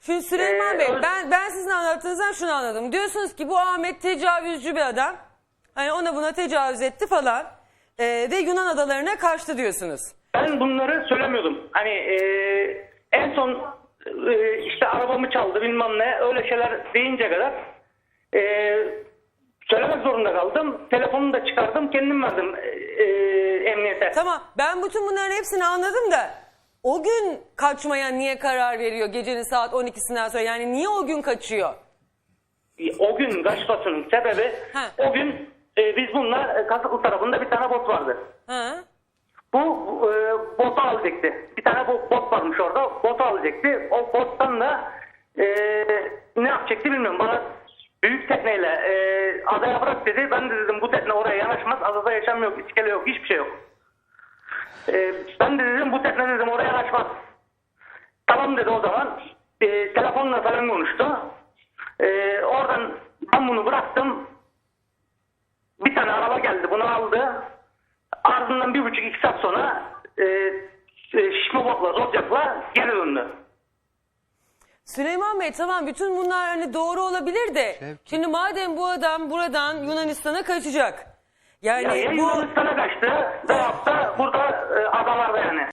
Şimdi Süleyman Ee, Bey öz- ben ben sizin anlattığınızdan şunu anladım. Diyorsunuz ki bu Ahmet tecavüzcü bir adam. Hani ona buna tecavüz etti falan. Ee, ve Yunan adalarına kaçtı diyorsunuz. Ben bunları söylemiyordum. Hani e, en son e, işte arabamı çaldı bilmem ne öyle şeyler deyince kadar e, söylemek zorunda kaldım. Telefonunu da çıkardım kendim verdim e, e, emniyete. Tamam ben bütün bunların hepsini anladım da o gün kaçmaya niye karar veriyor gecenin saat 12'sinden sonra? Yani niye o gün kaçıyor? O gün kaçmasının sebebi Ha. o gün e, biz bununla e, Kasıklı tarafında bir tane bot vardı. Ha? Bu e, botu alacaktı. Bir tane bot, bot varmış orada. Botu alacaktı. O bottan da e, ne yapacaktı bilmiyorum. Bana büyük tekneyle e, adaya bırak dedi. Ben de dedim bu tekne oraya yanaşmaz. Adada yaşam yok, iskele yok, hiçbir şey yok. E, ben de dedim bu tekne dedim oraya yanaşmaz. Tamam dedi o zaman. E, telefonla falan konuştu. E, oradan ben bunu bıraktım. Bir tane araba geldi bunu aldı. Ardından bir buçuk iki saat sonra e, e, şişme botla, zodyakla geri döndü. Süleyman Bey tamam bütün bunlar hani doğru olabilir de şimdi madem bu adam buradan Yunanistan'a kaçacak. Yani Ya, ya bu Yunanistan'a kaçtı